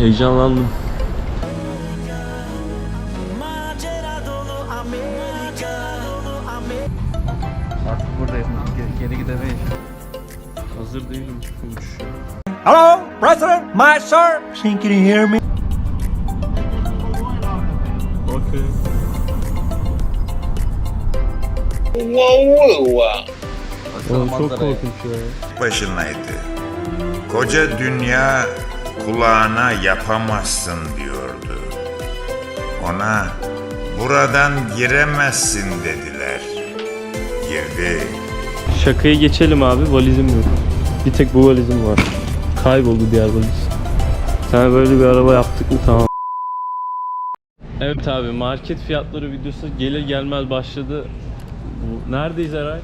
Heyecanlandım. Artık buradayım. Geri, geri gidemeyiz. Hazır değilim uçuşa. Hello, President, my sir. Can you hear me? Okey. Baksana Oğlum çok korkunç ya. başınaydı. Koca dünya kulağına yapamazsın diyordu. Ona buradan giremezsin dediler. Girdi. Şakayı geçelim abi valizim yok. Bir tek bu valizim var. Kayboldu diğer valiz. Sana böyle bir araba yaptık mı tamam. Evet abi market fiyatları videosu gelir gelmez başladı. Bu- Neredeyiz Eray?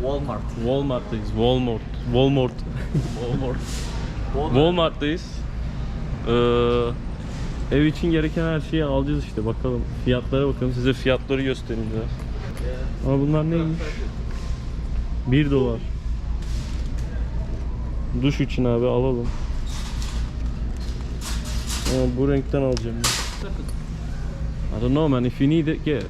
Walmart. Walmart'tayız. Walmart. Walmart. Walmart. Walmart'tayız. Ee, ev için gereken her şeyi alacağız işte bakalım. Fiyatlara bakalım. Size fiyatları göstereyim biraz. Ama bunlar neymiş? 1 dolar. Duş için abi alalım. Ama bu renkten alacağım. ben. I don't know man. If you need it, get it.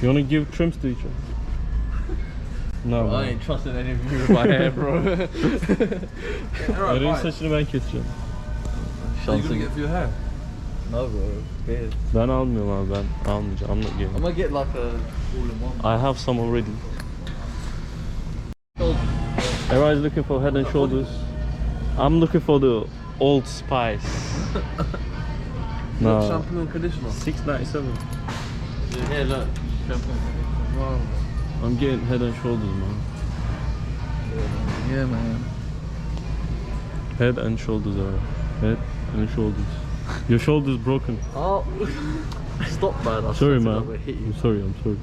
You wanna give trims to each other? No. Bro, I ain't trusting any of you with my hair, bro. Eray'ın saçını ben gonna get for your hair? No, bro. Beard. Ben almıyorum abi ben almayacağım. I'm not I'm gonna get like a all in one. I have some already. Eray's looking for head and shoulders. I'm looking for the Old Spice. no. Shampoo and conditioner. 697. Yeah, look. Conditioner. I'm getting head and shoulders, man. Yeah, man. Head and shoulders, Eray. Head and shoulders. Your shoulder's broken. Oh, stop, man. I Sorry, man. I'm sorry. I'm sorry.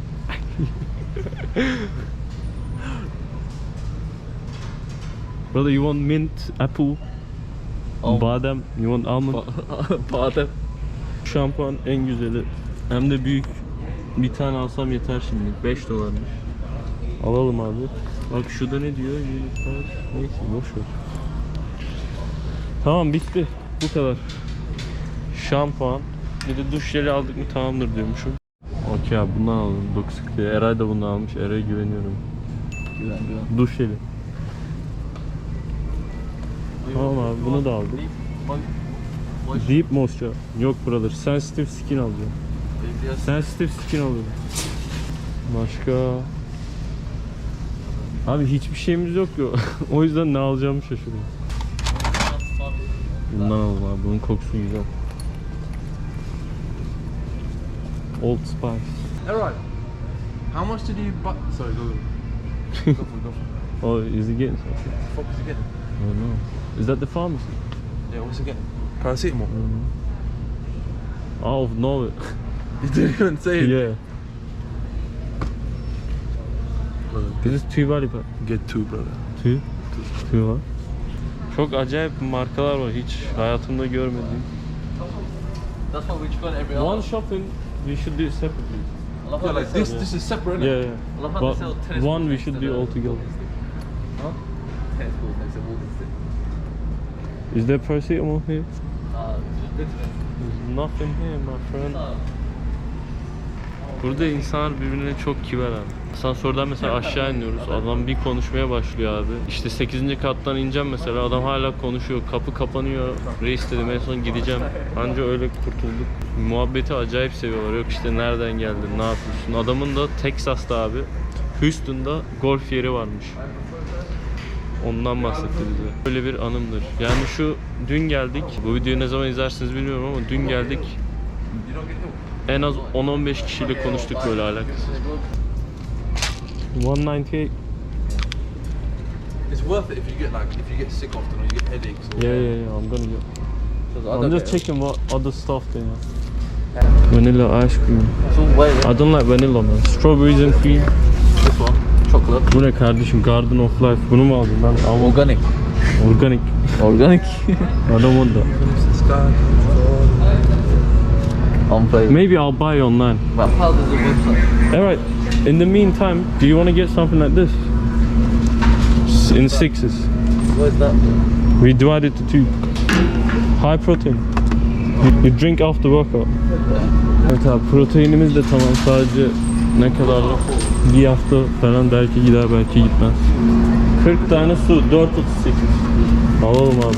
Brother, you want mint, apple, Almond. badem, you want almond? Pardon. Şampuan en güzeli. Hem de büyük. Bir tane alsam yeter şimdi. 5 dolarmış. Alalım abi. Bak şurada ne diyor? Unified. Neyse boş ver. Tamam bitti. Bu kadar. Şampuan. Bir de duş jeli aldık mı tamamdır diyormuşum. Okey abi bundan aldım. 940 liraya. Eray da bundan almış. Eray'a güveniyorum. Güven, güven. Duş jeli. Tamam abi bunu da aldık. Deep moisture. Yok brother. Sensitive skin alacağım. Sensitive skin alıyorum. Başka... Abi hiçbir şeyimiz yok ya. o yüzden ne alacağımı şaşırıyorum. Bundan alalım abi. Bunun kokusu güzel. Old Spice. Alright. How much did you buy? Sorry, go. go for it, go for it. Oh, is he getting something? What is he getting? I don't know. Is that the pharmacy? Yeah, what's he getting? Paracetamol. Out of nowhere. You didn't even say it. yeah. Brother, This is two body pack. Get two, brother. Two. Two var. Çok acayip markalar var hiç hayatımda görmediğim. That's what we got every One other. shopping we should do separately. I love how Yeah, they like sell- this. This is separate. innit? Yeah, yeah. I love how But they sell tennis one balls we next should to do the all together. Huh? Tennis balls next to the walking stick. Is there paracetamol here? Uh, just. There's nothing here my friend. Uh, Burada insanlar birbirine çok kibar abi. Asansörden mesela aşağı iniyoruz. Adam bir konuşmaya başlıyor abi. İşte 8. kattan ineceğim mesela. Adam hala konuşuyor. Kapı kapanıyor. Reis dedim en son gideceğim. Anca öyle kurtulduk. Muhabbeti acayip seviyorlar. Yok işte nereden geldin, ne yapıyorsun? Adamın da Texas'ta abi. Houston'da golf yeri varmış. Ondan bahsetti bize. Böyle bir anımdır. Yani şu dün geldik. Bu videoyu ne zaman izlersiniz bilmiyorum ama dün geldik. En az 10-15 kişiyle konuştuk böyle alakasız. 198. It's worth it if you get like if you get sick often or you get headaches. Or Yeah, yeah, yeah. I'm gonna get. I'm just checking what other stuff they have. Vanilla ice cream. It's all way. I don't like vanilla man. Strawberries and cream. This one, chocolate. Bu ne kardeşim? Garden of Life. Bunu mu aldın lan? Organic. Organic. Organic. I don't want that. Sky. Unflavored. Maybe I'll buy online. But how does the website? Alright. In the meantime, do you want to get something like this? İn sixes. What is that for? We divide it to two. High protein. You, you drink after workout. Evet abi proteinimiz de tamam sadece ne kadar bir hafta falan belki gider belki gitmez. 40 tane su 4.38. Alalım abi.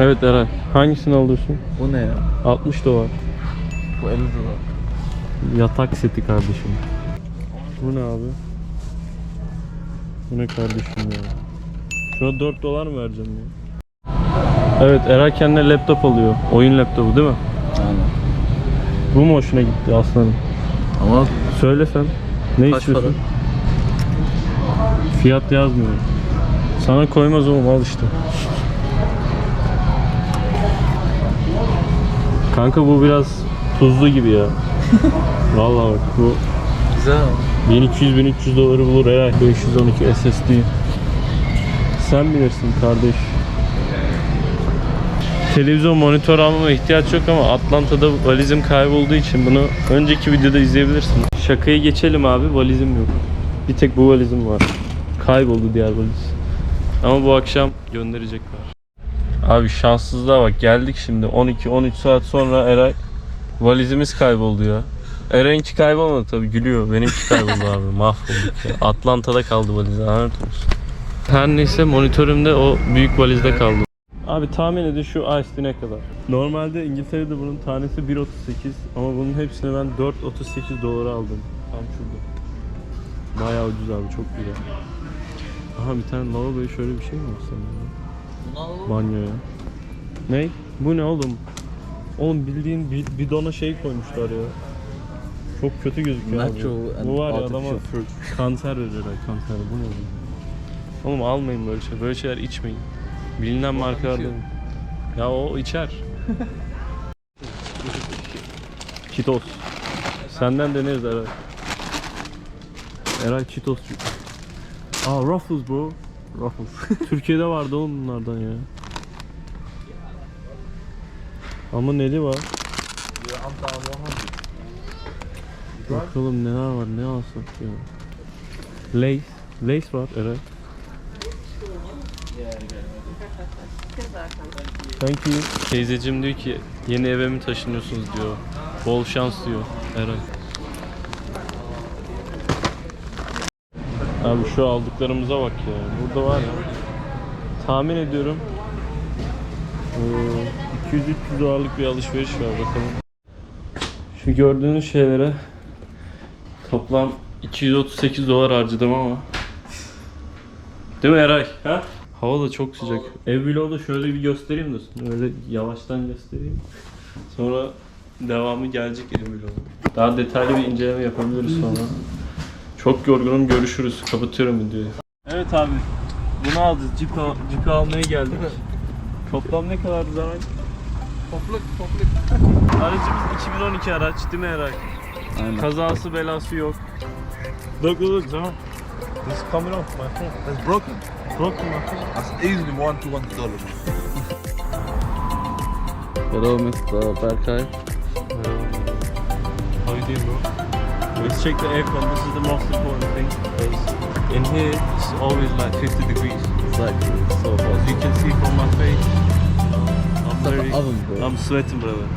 Evet Eray hangisini alıyorsun? Bu ne ya? 60 dolar. Bu 50 dolar. Yatak seti kardeşim. Bu ne abi? Bu ne kardeşim ya? Şuna 4 dolar mı vereceğim ya? Evet Eray kendine laptop alıyor. Oyun laptopu değil mi? Aynen. Bu mu hoşuna gitti aslanım? Ama Söyle sen. Ne Kaç istiyorsun? Fiyat yazmıyor. Sana koymaz oğlum al işte. Kanka bu biraz tuzlu gibi ya. Vallahi bak bu güzel ama. 1200-1300 doları bulur herhalde 512 SSD. Sen bilirsin kardeş. Televizyon monitör almama ihtiyaç yok ama Atlanta'da valizim kaybolduğu için bunu önceki videoda izleyebilirsin. Şakayı geçelim abi valizim yok. Bir tek bu valizim var. Kayboldu diğer valiz. Ama bu akşam gönderecekler. Abi şanssızlığa bak geldik şimdi 12-13 saat sonra Eray valizimiz kayboldu ya. Eren'inki kaybolmadı tabii gülüyor. Benimki kayboldu abi. Mahvolduk ya. Atlanta'da kaldı valiz. Lanet olsun. Her neyse monitörümde o büyük valizde kaldı. Abi tahmin edin şu Ice ne kadar? Normalde İngiltere'de bunun tanesi 1.38 ama bunun hepsini ben 4.38 dolara aldım. Tam şurada. Bayağı ucuz abi çok güzel. Aha bir tane lavaboya şöyle bir şey mi olsa ya? Banyoya. Ne? Bu ne oğlum? Oğlum bildiğin bi- bidona şey koymuşlar ya. Çok kötü gözüküyor abi. Natural and Bu var ya artificial adama fruit. kanser verir ha kanser. Bu ne oğlum? Oğlum almayın böyle şey. Böyle şeyler içmeyin. Bilinen markalardan. Ya o içer. Cheetos. Senden deneriz Eray. Eray Cheetos. Aa Ruffles bro. Ruffles. Türkiye'de vardı oğlum bunlardan ya. Ama neli var? Bakalım neler var ne alsak ya. Lace. Lace var Eray. Thank you. Teyzeciğim diyor ki yeni eve mi taşınıyorsunuz diyor. Bol şans diyor Eray. Abi şu aldıklarımıza bak ya. Burada var ya. Tahmin ediyorum. eee, 200-300 dolarlık bir alışveriş var bakalım. Şu gördüğünüz şeylere toplam 238 dolar harcadım ama. Değil mi Eray? Ha? Hava da çok sıcak. Ev vlogu şöyle bir göstereyim de öyle yavaştan göstereyim. Sonra devamı gelecek ev vlogu. Daha detaylı bir inceleme yapabiliriz sonra. Çok yorgunum görüşürüz. Kapatıyorum videoyu. Evet abi. Bunu alacağız. Jeep, al- Jeep'i almaya geldik. Toplam ne kadar zaman? Toplık toplık. Aracımız 2012 araç değil mi Eray? Aynen. Kazası belası yok. Look look zaman. This is coming off my phone. That's broken. Broken my phone. That's easily one to one dollars. Hello Mr. Berkay. How you doing, bro? Let's check the aircon. This is the most important thing because in here it's always like 50 degrees. Exactly. So As you can see from my face, I'm very, oven. I'm sweating, brother.